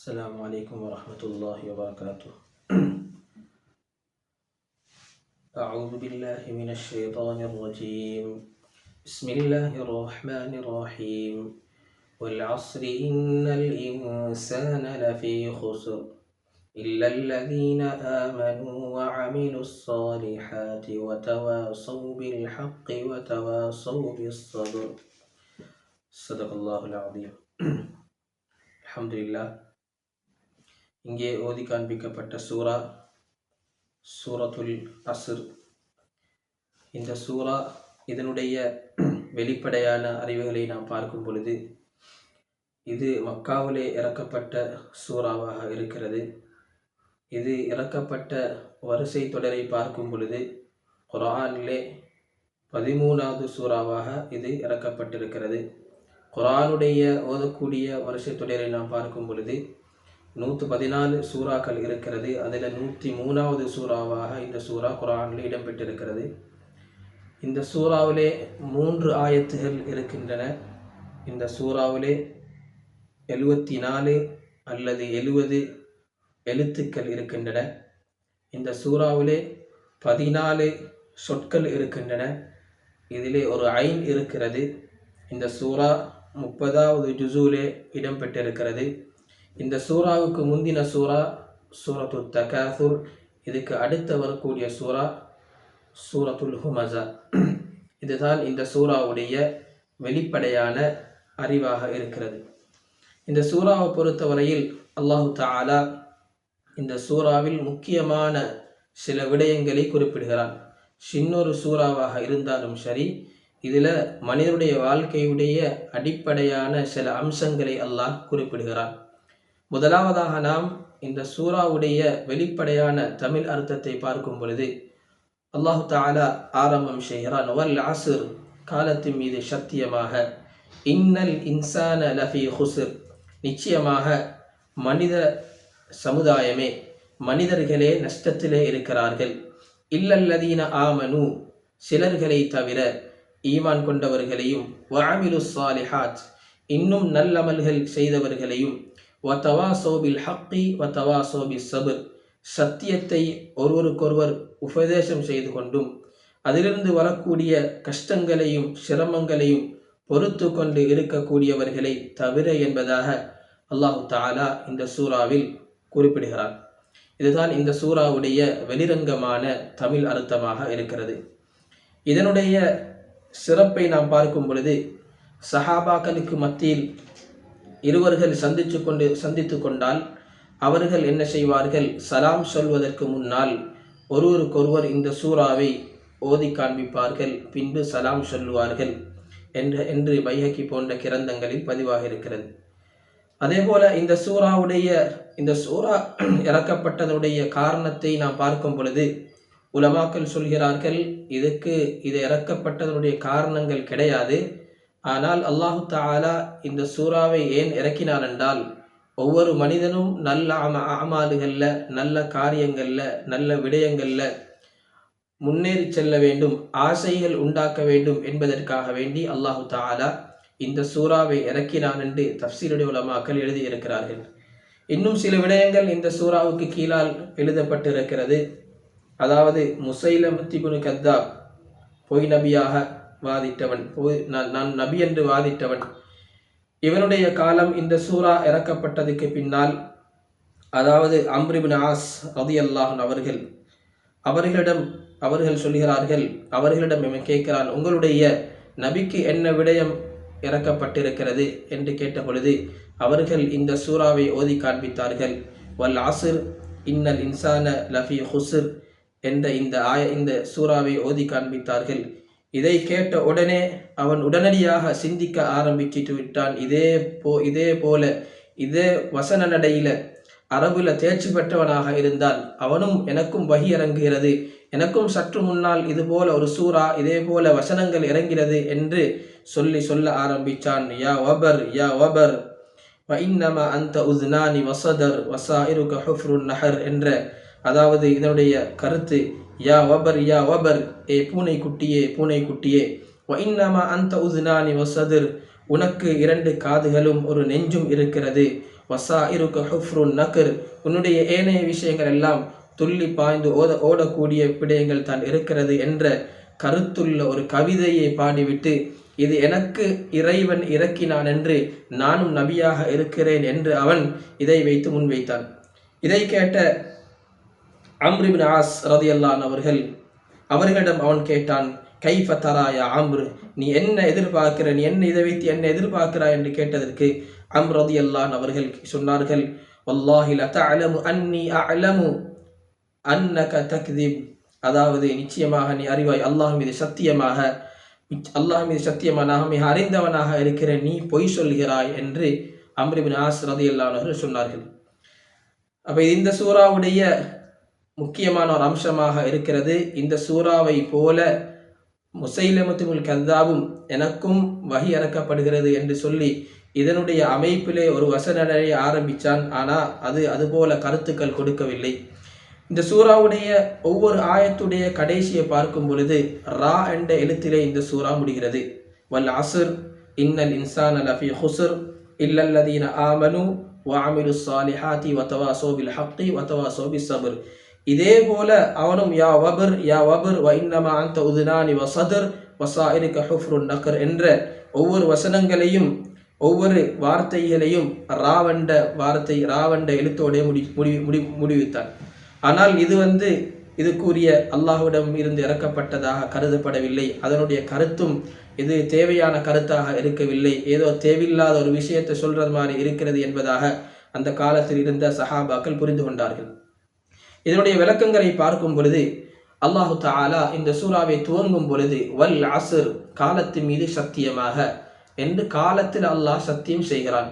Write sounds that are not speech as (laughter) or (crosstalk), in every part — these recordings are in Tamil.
السلام عليكم ورحمة الله وبركاته. أعوذ بالله من الشيطان الرجيم. بسم الله الرحمن الرحيم. والعصر إن الإنسان لفي خسر إلا الذين آمنوا وعملوا الصالحات وتواصوا بالحق وتواصوا بالصبر. صدق الله العظيم. الحمد لله. இங்கே ஓதி காண்பிக்கப்பட்ட சூரா சூரத்துல் அசுர் இந்த சூரா இதனுடைய வெளிப்படையான அறிவுகளை நாம் பார்க்கும் பொழுது இது மக்காவிலே இறக்கப்பட்ட சூறாவாக இருக்கிறது. இது இறக்கப்பட்ட வரிசை தொடரை பார்க்கும் பொழுது குரானிலே பதிமூணாவது சூறாவாக இது இறக்கப்பட்டிருக்கிறது. குரானுடைய ஓதக்கூடிய வரிசை தொடரை நாம் பார்க்கும் பொழுது நூற்று பதினாலு சூறாக்கள் இருக்கிறது. அதில் நூற்றி மூணாவது சூறாவாக இந்த சூறா குரானில் இடம்பெற்றிருக்கிறது. இந்த சூறாவிலே மூன்று ஆயத்துகள் இருக்கின்றன. இந்த சூறாவிலே எழுவத்தி நாலு அல்லது எழுவது எழுத்துக்கள் இருக்கின்றன. இந்த சூறாவிலே பதினாலு சொற்கள் இருக்கின்றன. இதிலே ஒரு ஐன் இருக்கிறது. இந்த சூறா முப்பதாவது ஜுசூலே இடம்பெற்றிருக்கிறது. இந்த சூறாவுக்கு முந்தின சூறா சூரத்து தகாசுர். இதுக்கு அடுத்து வரக்கூடிய சூறா சூரத்துல் ஹுமசா இதுதான் இந்த சூறாவுடைய வெளிப்படையான அறிவாக இருக்கிறது. இந்த சூறாவை பொறுத்தவரையில் அல்லாஹு தாலா இந்த சூறாவில் முக்கியமான சில விடயங்களை குறிப்பிடுகிறான். சின்னொரு சூறாவாக இருந்தாலும் சரி இதில் மனிதனுடைய வாழ்க்கையுடைய அடிப்படையான சில அம்சங்களை அல்லாஹ் குறிப்பிடுகிறான். முதலாவதாக நாம் இந்த சூறாவுடைய வெளிப்படையான தமிழ் அர்த்தத்தை பார்க்கும் பொழுது அல்லாஹு தாலா ஆரம்பம் செய்கிறான் வல் ஆசிர் காலத்தின் மீது சத்தியமாக. இன்னல் இன்சான லஃபி ஹுசுர் நிச்சயமாக மனித சமுதாயமே மனிதர்களே நஷ்டத்திலே இருக்கிறார்கள். இல்லல்லதீன ஆமனு சிலர்களை தவிர ஈமான் கொண்டவர்களையும் வாமிலு சாலிஹாத் இன்னும் நல்லமல்கள் செய்தவர்களையும் வத்தவாசோபில் ஹக்கி வத்தவாசோபி சபு சத்தியத்தை ஒருவருக்கொருவர் உபதேசம் செய்து கொண்டும் அதிலிருந்து வரக்கூடிய கஷ்டங்களையும் சிரமங்களையும் பொறுத்து கொண்டு இருக்கக்கூடியவர்களை தவிர என்பதாக அல்லாஹு தாலா இந்த சூறாவில் குறிப்பிடுகிறார் இதுதான் இந்த சூறாவுடைய வெளிரங்கமான தமிழ் அர்த்தமாக இருக்கிறது. இதனுடைய சிறப்பை நாம் பார்க்கும் பொழுது சஹாபாக்களுக்கு மத்தியில் இருவர்கள் சந்தித்து கொண்டு சந்தித்து கொண்டால் அவர்கள் என்ன செய்வார்கள்? சலாம் சொல்வதற்கு முன்னால் ஒருவருக்கொருவர் இந்த சூறாவை ஓதி காண்பிப்பார்கள். பின்பு சலாம் சொல்லுவார்கள் என்று என்று பைஹக்கி போன்ற கிரந்தங்களில் பதிவாக இருக்கிறது. அதேபோல இந்த சூறாவுடைய இந்த சூறா (clears throat) இறக்கப்பட்டதுடைய காரணத்தை நாம் பார்க்கும் பொழுது உலமாக்கள் சொல்கிறார்கள் இதுக்கு இது இறக்கப்பட்டதனுடைய காரணங்கள் கிடையாது. ஆனால் அல்லாஹு தாலா இந்த சூறாவை ஏன் இறக்கினார் என்றால் ஒவ்வொரு மனிதனும் நல்ல அம அமாலுகளில் நல்ல காரியங்களில் நல்ல விடயங்களில் முன்னேறி செல்ல வேண்டும் ஆசைகள் உண்டாக்க வேண்டும் என்பதற்காக வேண்டி அல்லாஹு தாலா இந்த சூறாவை இறக்கினான் என்று தப்சீருடைய உலமாக்கள் எழுதியிருக்கிறார்கள். இன்னும் சில விடயங்கள் இந்த சூறாவுக்கு கீழால் எழுதப்பட்டிருக்கிறது. அதாவது முசைலமுத்திபுனு கத்தாப் பொய் நபியாக வாதிட்டவன். நான் நான் நபி என்று வாதிட்டவன். இவனுடைய காலம் இந்த சூறா இறக்கப்பட்டதுக்கு பின்னால் அதாவது அம்ரிபின் ஆஸ் ரதி அல்லாஹன் அவர்கள் அவர்களிடம் அவர்கள் சொல்கிறார்கள் அவர்களிடம் இவன் கேட்கிறான் உங்களுடைய நபிக்கு என்ன விடயம் இறக்கப்பட்டிருக்கிறது? என்று கேட்ட பொழுது அவர்கள் இந்த சூறாவை ஓதி காண்பித்தார்கள். வல் ஆசிர் இன்னல் இன்சான லஃபி ஹுசிர் என்ற இந்த ஆய இந்த சூறாவை ஓதி காண்பித்தார்கள். இதை கேட்ட உடனே அவன் உடனடியாக சிந்திக்க ஆரம்பிச்சிட்டு விட்டான். இதே போ இதே போல இதே வசன நடையில அரபுல தேர்ச்சி பெற்றவனாக இருந்தால் அவனும் எனக்கும் வகி இறங்குகிறது. எனக்கும் சற்று முன்னால் இது போல ஒரு சூறா இதே போல வசனங்கள் இறங்கிறது என்று சொல்லி சொல்ல ஆரம்பிச்சான். யா வபர் யா வபர் இன்னம அந்த உஸ்னானி வசதர் வசாயிருக்கு ஹுஃப்ருன் நஹர் என்ற அதாவது இதனுடைய கருத்து யா வபர் யா வபர். ஏ பூனை குட்டியே பூனை குட்டியே வ இன்னமா அந்த உஸ்னானி வசதிர் உனக்கு இரண்டு காதுகளும் ஒரு நெஞ்சும் இருக்கிறது. வசா இருக்கு ஹுஃப்ருன் நக்கர் உன்னுடைய ஏனைய விஷயங்கள் எல்லாம் துள்ளி பாய்ந்து ஓத ஓடக்கூடிய விடயங்கள் தான் இருக்கிறது என்ற கருத்துள்ள ஒரு கவிதையை பாடிவிட்டு இது எனக்கு இறைவன் இறக்கினான் என்று நானும் நபியாக இருக்கிறேன் என்று அவன் இதை வைத்து முன்வைத்தான். இதை கேட்ட அம்ரிபின் ஆஸ் ரதியல்லான் அவர்கள் அவர்களிடம் அவன் கேட்டான் கைஃப தராயா அம்ரு? நீ என்ன எதிர்பார்க்கிற நீ என்ன இதை வைத்து என்ன எதிர்பார்க்கிறாய்? என்று கேட்டதற்கு அம் ரதியல்லான் அவர்கள் சொன்னார்கள் வல்லாஹி லதஅலமு அன்னி அலமு அன்னக தக்திப். அதாவது நிச்சயமாக நீ அறிவாய் அல்லாஹ் மீது சத்தியமாக அல்லாஹ் மீது சத்தியமாக நான் மிக அறிந்தவனாக இருக்கிற நீ பொய் சொல்கிறாய் என்று அம்ரிபின் ஆஸ் ரதியல்லானவர்கள் சொன்னார்கள். அப்போ இந்த சூறாவுடைய முக்கியமான ஒரு அம்சமாக இருக்கிறது. இந்த சூறாவை போல முசைலமத்துமுல் கந்தாவும் எனக்கும் வகி அறக்கப்படுகிறது என்று சொல்லி இதனுடைய அமைப்பிலே ஒரு வசனடை ஆரம்பித்தான் ஆனால் அது அதுபோல கருத்துக்கள் கொடுக்கவில்லை. இந்த சூறாவுடைய ஒவ்வொரு ஆயத்துடைய கடைசியை பார்க்கும் பொழுது ரா என்ற எழுத்திலே இந்த சூறா முடிகிறது. வல் அசுர் இன்னல் இன்சான் லஃபி ஹுசுர் இல்லல்லதீன ஆமனு வாமிலு சாலிஹாத்தி வத்தவா சோபில் ஹக்தி வத்தவா சோபி சபர். இதே போல அவனும் யா வபர் யா வபர் வ இன்னமா அந்த உதுனானி வ சதர் வசாயிரிக ஹுஃப்ருன் நகர் என்ற ஒவ்வொரு வசனங்களையும் ஒவ்வொரு வார்த்தைகளையும் ராவண்ட வார்த்தை ராவண்ட எழுத்தோடே முடி முடி முடி முடிவித்தான். ஆனால் இது வந்து இது கூறிய அல்லாஹுவிடம் இருந்து இறக்கப்பட்டதாக கருதப்படவில்லை. அதனுடைய கருத்தும் இது தேவையான கருத்தாக இருக்கவில்லை. ஏதோ தேவையில்லாத ஒரு விஷயத்தை சொல்றது மாதிரி இருக்கிறது என்பதாக அந்த காலத்தில் இருந்த சஹாபாக்கள் புரிந்து கொண்டார்கள். இதனுடைய விளக்கங்களை பார்க்கும் பொழுது அல்லாஹு தாலா இந்த சூறாவை துவங்கும் பொழுது வல் அசுர் காலத்து மீது சத்தியமாக. என்று காலத்தில் அல்லாஹ் சத்தியம் செய்கிறான்.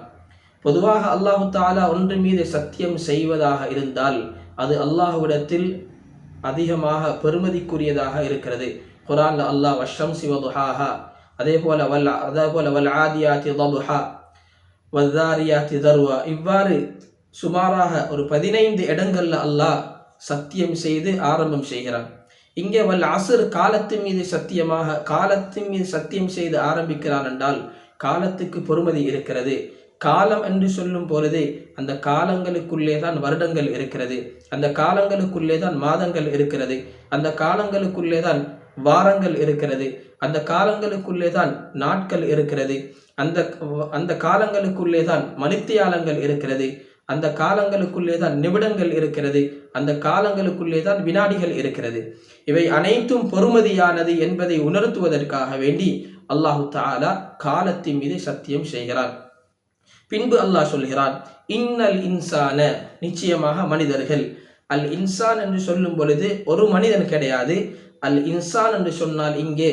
பொதுவாக அல்லாஹு தாலா ஒன்று மீது சத்தியம் செய்வதாக இருந்தால் அது அல்லாஹுவிடத்தில் அதிகமாக பெருமதிக்குரியதாக இருக்கிறது. குரான்ல அல்லாஹ் வஷம் சிவதுஹாஹா அதே போல வல் அதே போல வல் ஆதியாத்தி தபுஹா வத்தாரியாத்தி திதர்வா இவ்வாறு சுமாராக ஒரு பதினைந்து இடங்கள்ல அல்லாஹ் சத்தியம் செய்து ஆரம்பம் செய்கிறான். இங்கே வல் அசுர் காலத்தின் மீது சத்தியமாக காலத்தின் மீது சத்தியம் செய்து ஆரம்பிக்கிறான் என்றால் காலத்துக்கு பொறுமதி இருக்கிறது. காலம் என்று சொல்லும் பொழுது அந்த காலங்களுக்குள்ளே தான் வருடங்கள் இருக்கிறது. அந்த காலங்களுக்குள்ளே தான் மாதங்கள் இருக்கிறது. அந்த காலங்களுக்குள்ளே தான் வாரங்கள் இருக்கிறது. அந்த காலங்களுக்குள்ளே தான் நாட்கள் இருக்கிறது. அந்த அந்த காலங்களுக்குள்ளே தான் மணித்தியாலங்கள் இருக்கிறது. அந்த காலங்களுக்குள்ளே தான் நிமிடங்கள் இருக்கிறது. அந்த காலங்களுக்குள்ளே தான் வினாடிகள் இருக்கிறது. இவை அனைத்தும் பொறுமதியானது என்பதை உணர்த்துவதற்காக வேண்டி அல்லாஹு தாலா காலத்தின் மீது சத்தியம் செய்கிறான். பின்பு அல்லாஹ் சொல்கிறான் இன்னல் இன்சான நிச்சயமாக மனிதர்கள். அல் இன்சான் என்று சொல்லும் பொழுது ஒரு மனிதன் கிடையாது. அல் இன்சான் என்று சொன்னால் இங்கே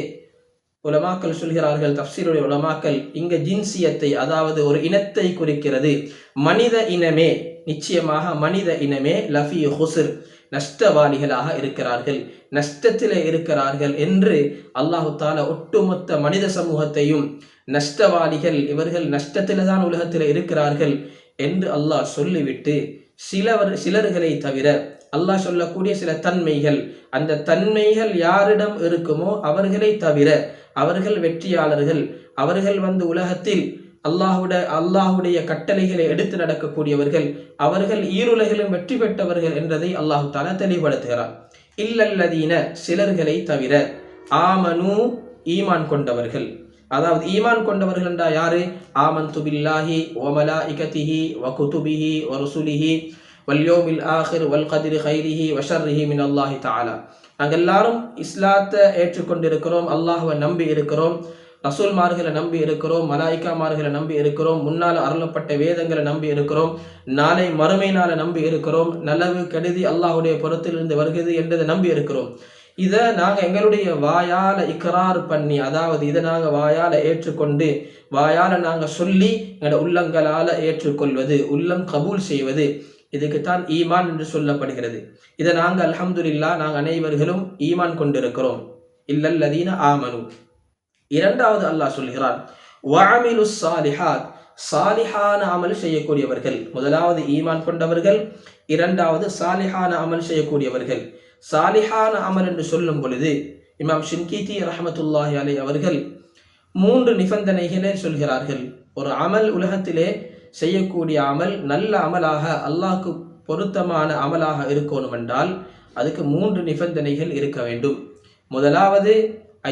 உலமாக்கள் சொல்கிறார்கள் தப்சீருடைய உலமாக்கள் இங்க ஜின்சியத்தை அதாவது ஒரு இனத்தை குறிக்கிறது. மனித இனமே நிச்சயமாக மனித இனமே லஃபி ஹுசுர் நஷ்டவாளிகளாக இருக்கிறார்கள். நஷ்டத்திலே இருக்கிறார்கள் என்று அல்லாஹு தால ஒட்டுமொத்த மனித சமூகத்தையும் நஷ்டவாளிகள் இவர்கள் நஷ்டத்தில் தான் உலகத்தில் இருக்கிறார்கள் என்று அல்லாஹ் சொல்லிவிட்டு சிலவர் சிலர்களை தவிர அல்லாஹ் சொல்லக்கூடிய சில தன்மைகள் அந்த தன்மைகள் யாரிடம் இருக்குமோ அவர்களை தவிர அவர்கள் வெற்றியாளர்கள். அவர்கள் வந்து உலகத்தில் அல்லாஹுட அல்லாஹுடைய கட்டளைகளை எடுத்து நடக்கக்கூடியவர்கள். அவர்கள் ஈருலகிலும் வெற்றி பெற்றவர்கள் என்றதை அல்லாஹு தாலா தெளிவுபடுத்துகிறார் இல்லல்லதீன சிலர்களை தவிர ஆமனு ஈமான் கொண்டவர்கள். அதாவது ஈமான் கொண்டவர்கள் என்றா யாரு? ஆமன் துபில்லாஹி ஓமலா இகதிஹி வகுதுபிஹி ஒரசுலிஹி வ வல்யோமில் ஆஹிர் வல் கதிர் ஹைரிஹி வஷர்ரிஹி மின் அல்லாஹி தாலா நாங்கள் எல்லாரும் இஸ்லாத்தை ஏற்றுக்கொண்டிருக்கிறோம் அல்லாஹுவை நம்பி இருக்கிறோம் ரசூல்மார்களை நம்பி இருக்கிறோம் மலாய்க்காமார்களை நம்பி இருக்கிறோம் முன்னால் அருளப்பட்ட வேதங்களை நம்பி இருக்கிறோம் நாளை மறுமை நாளை நம்பி இருக்கிறோம் நல்லவு கெடுதி அல்லாஹுடைய புறத்திலிருந்து வருகிறது என்றதை நம்பி இருக்கிறோம். இதை நாங்கள் எங்களுடைய வாயால் இக்கரார் பண்ணி அதாவது இதை நாங்கள் வாயால் ஏற்றுக்கொண்டு வாயால் நாங்கள் சொல்லி எங்களோட உள்ளங்களால் ஏற்றுக்கொள்வது உள்ளம் கபூல் செய்வது இதுக்குத்தான் ஈமான் என்று சொல்லப்படுகிறது. இதை நாங்கள் அலமதுல்லா நாங்கள் அனைவர்களும் ஈமான் கொண்டிருக்கிறோம். இல்லல்லதீன ஆமனு. இரண்டாவது அல்லாஹ் சொல்கிறான் வஅமிலு சாலிஹாத். சாலிஹான அமல் செய்யக்கூடியவர்கள் முதலாவது ஈமான் கொண்டவர்கள் இரண்டாவது சாலிஹான அமல் செய்யக்கூடியவர்கள். சாலிஹான அமல் என்று சொல்லும் பொழுது இமாம் ஷின்கீதி ரஹமத்துல்லாஹி அலை அவர்கள் மூன்று நிபந்தனைகளை சொல்கிறார்கள். ஒரு அமல் உலகத்திலே செய்யக்கூடிய அமல் நல்ல அமலாக அல்லாஹ்க்கு பொருத்தமான அமலாக இருக்கணும் என்றால் அதுக்கு மூன்று நிபந்தனைகள் இருக்க வேண்டும். முதலாவது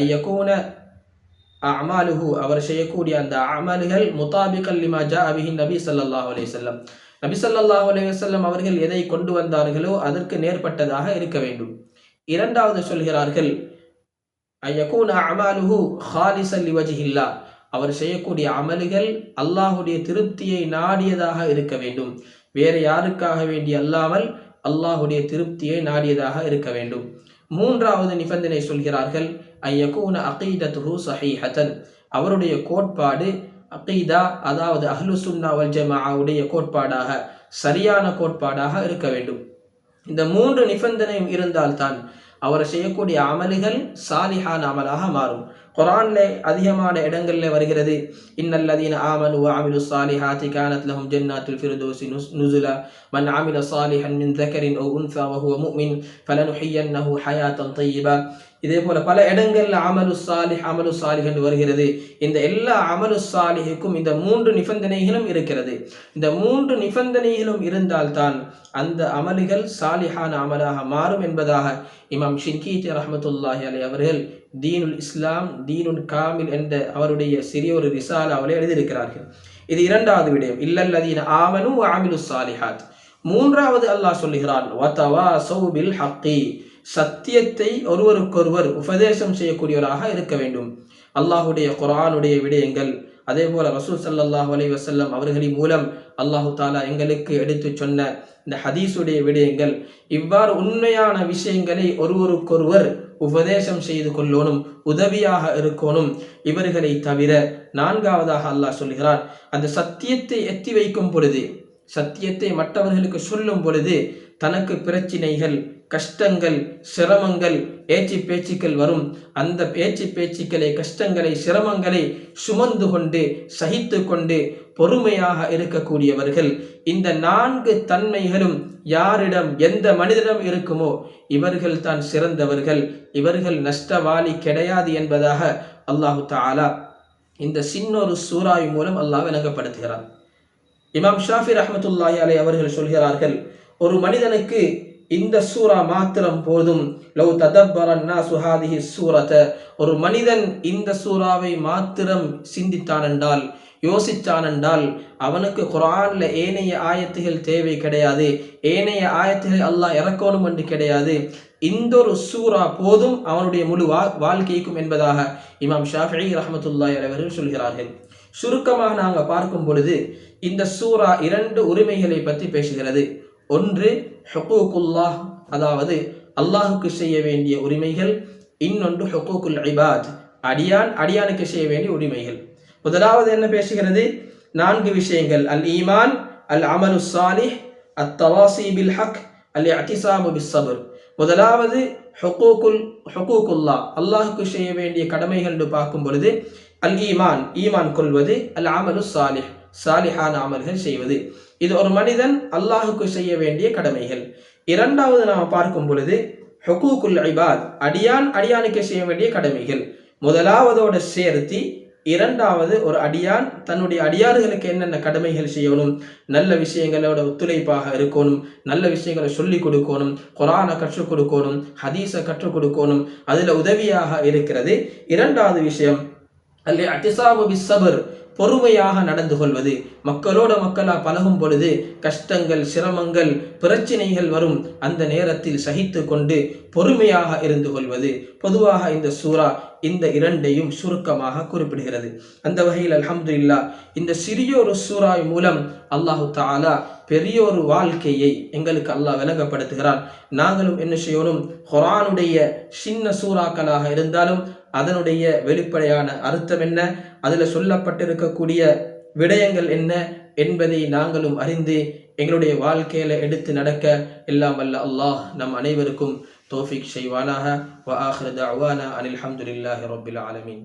ஐயக்கூன அமாலுஹு அவர் செய்யக்கூடிய அந்த அமல்கள் முத்தாபிகல் லிமா ஜா அபிஹின் நபி சல்லாஹ் அலையம் நபி சல்லாஹ் அலையம் அவர்கள் எதை கொண்டு வந்தார்களோ அதற்கு நேர்பட்டதாக இருக்க வேண்டும். இரண்டாவது சொல்கிறார்கள் ஐயகூன அமாலுஹு ஹாலிசல் லிவஜிஹில்லா அவர் செய்யக்கூடிய அமல்கள் அல்லாஹுடைய திருப்தியை நாடியதாக இருக்க வேண்டும். வேறு யாருக்காக வேண்டி அல்லாமல் அல்லாஹுடைய திருப்தியை நாடியதாக இருக்க வேண்டும். மூன்றாவது நிபந்தனை சொல்கிறார்கள் ஐயகூன அகீதத்துஹு சஹீஹத்தன். அவருடைய கோட்பாடு அகீதா அதாவது அஹ்லு சுன்னா வல் ஜமாவுடைய கோட்பாடாக சரியான கோட்பாடாக இருக்க வேண்டும். இந்த மூன்று நிபந்தனையும் இருந்தால்தான் அவர் செய்யக்கூடிய அமல்கள் சாலிஹான அமலாக மாறும். குரான்ல அதிகமான இடங்கள்ல வருகிறது இன்னல்லதீன ஆமனு ஆமிலு சாலிஹாத்தி கானத் லஹும் ஜன்னாத்துல் ஃபிர்தௌசி நுசுலா மன் ஆமில சாலிஹன் மின் தக்கரின் ஓ உன்சா வஹுவ முஃமின் ஃபலனுஹியன்னஹு ஹயாத்தன் இதே போல பல இடங்கள்ல அமலு சாலிஹ் அமலு சாலிஹ் என்று வருகிறது இந்த எல்லா அமலு சாலிஹுக்கும் இந்த மூன்று நிபந்தனைகளும் இருக்கிறது இந்த மூன்று நிபந்தனைகளும் இருந்தால்தான் அந்த அமல்கள் சாலிஹான அமலாக மாறும் என்பதாக இமாம் ஷின்கீத் ரஹமத்துல்லாஹி அலி அவர்கள் தீனுல் இஸ்லாம் தீனுல் காமில் என்ற அவருடைய சிறிய ஒரு ரிசாலாவில் எழுதியிருக்கிறார்கள். இது இரண்டாவது விடயம். இல்லல்லதீன ஆமனு ஆமிலு சாலிஹாத் மூன்றாவது அல்லாஹ் சொல்லுகிறான் வத்தவா சௌபில் ஹக்கி. சத்தியத்தை ஒருவருக்கொருவர் உபதேசம் செய்யக்கூடியவராக இருக்க வேண்டும். அல்லாஹுடைய குரானுடைய விடயங்கள். அதே போல ரசூல் சல்லாஹ் அலி வசல்லம் அவர்களின் மூலம் அல்லாஹு தாலா எங்களுக்கு எடுத்து சொன்ன இந்த ஹதீஸுடைய விடயங்கள். இவ்வாறு உண்மையான விஷயங்களை ஒருவருக்கொருவர் உபதேசம் செய்து கொள்ளணும் உதவியாக இருக்கணும் இவர்களை தவிர நான்காவதாக அல்லாஹ் சொல்கிறான் அந்த சத்தியத்தை எத்தி வைக்கும் பொழுது சத்தியத்தை மற்றவர்களுக்கு சொல்லும் பொழுது தனக்கு பிரச்சினைகள் கஷ்டங்கள் சிரமங்கள் ஏச்சி பேச்சுக்கள் வரும். அந்த பேச்சு பேச்சுக்களை கஷ்டங்களை சிரமங்களை சுமந்து கொண்டு சகித்து கொண்டு பொறுமையாக இருக்கக்கூடியவர்கள் இந்த நான்கு தன்மைகளும் யாரிடம் எந்த மனிதனிடம் இருக்குமோ இவர்கள் தான் சிறந்தவர்கள். இவர்கள் நஷ்டவாளி கிடையாது என்பதாக அல்லாஹு தாலா இந்த சின்னொரு சூறாய் மூலம் அல்லாஹ் விளங்கப்படுத்துகிறான். இமாம் ஷாஃபி ரஹமத்துல்லாஹி அலை அவர்கள் சொல்கிறார்கள் ஒரு மனிதனுக்கு இந்த சூரா மாத்திரம் போதும். லவ் ததப்பரன்னா சுஹாதிஹி சூரத்தை ஒரு மனிதன் இந்த சூறாவை மாத்திரம் சிந்தித்தான் என்றால் யோசித்தான் என்றால் அவனுக்கு குரானில் ஏனைய ஆயத்துகள் தேவை கிடையாது. ஏனைய ஆயத்துகள் அல்லாஹ் இறக்கணும் என்று கிடையாது. இந்த ஒரு சூறா போதும் அவனுடைய முழு வா வாழ்க்கைக்கும் என்பதாக இமாம் ஷாஃபி ரஹமத்துல்லாய் அவர்கள் சொல்கிறார்கள். சுருக்கமாக நாங்கள் பார்க்கும் பொழுது இந்த சூறா இரண்டு உரிமைகளை பற்றி பேசுகிறது. ஒன்று ஹுகூக்குல்லாஹ் அதாவது அல்லாஹுக்கு செய்ய வேண்டிய உரிமைகள். இன்னொன்று ஹுகூக்குல் ஐபாத் அடியான் அடியானுக்கு செய்ய வேண்டிய உரிமைகள். முதலாவது என்ன பேசுகிறது? நான்கு விஷயங்கள். அல் ஈமான் அல் அமலு சாலிஹ் அத் தவாசி பில் ஹக் அல் அட்டிசாமு பிஸ் சபுர். முதலாவது ஹொக்கூக்குல் ஹொக்கூக்குல்லா அல்லாஹுக்கு செய்ய வேண்டிய கடமைகள் என்று பார்க்கும் பொழுது அல் ஈமான் ஈமான் கொள்வது அல் அமலு சாலிஹ். சாலிஹான அமல்கள் செய்வது. இது ஒரு மனிதன் அல்லாஹுக்கு செய்ய வேண்டிய கடமைகள். இரண்டாவது நாம் பார்க்கும் பொழுது ஹொக்கூக்குல் ஐபாத் அடியான் அடியானுக்கு செய்ய வேண்டிய கடமைகள். முதலாவதோடு சேர்த்தி இரண்டாவது ஒரு அடியான் தன்னுடைய அடியார்களுக்கு என்னென்ன கடமைகள் செய்யணும் நல்ல விஷயங்களோட ஒத்துழைப்பாக இருக்கணும் நல்ல விஷயங்களை சொல்லி கொடுக்கணும் குரானை கற்றுக் கொடுக்கணும் ஹதீஸை கற்றுக் கொடுக்கணும் அதில் உதவியாக இருக்கிறது. இரண்டாவது விஷயம் அல்ல அட்டிசாபு சபர் பொறுமையாக நடந்து கொள்வது. மக்களோட மக்களா பழகும் பொழுது கஷ்டங்கள் சிரமங்கள் பிரச்சினைகள் வரும். அந்த நேரத்தில் சகித்து கொண்டு பொறுமையாக இருந்து கொள்வது. பொதுவாக இந்த சூரா இந்த இரண்டையும் சுருக்கமாக குறிப்பிடுகிறது. அந்த வகையில் அல்ஹம்துலில்லா இந்த சிறிய ஒரு சூறாய் மூலம் அல்லாஹு தாலா பெரிய ஒரு வாழ்க்கையை எங்களுக்கு அல்லாஹ் விளங்கப்படுத்துகிறான். நாங்களும் என்ன செய்யணும்? குரானுடைய சின்ன சூறாக்களாக இருந்தாலும் அதனுடைய வெளிப்படையான அர்த்தம் என்ன? அதில் சொல்லப்பட்டிருக்கக்கூடிய விடயங்கள் என்ன என்பதை நாங்களும் அறிந்து எங்களுடைய வாழ்க்கையில எடுத்து நடக்க எல்லாம் வல்ல அல்லாஹ் நம் அனைவருக்கும் தோஃபிக் செய்வானாக. வ ஆஹ்ரத் அவானா அனில் ஹம்துலில்லாஹி ரப்பில் ஆலமீன்.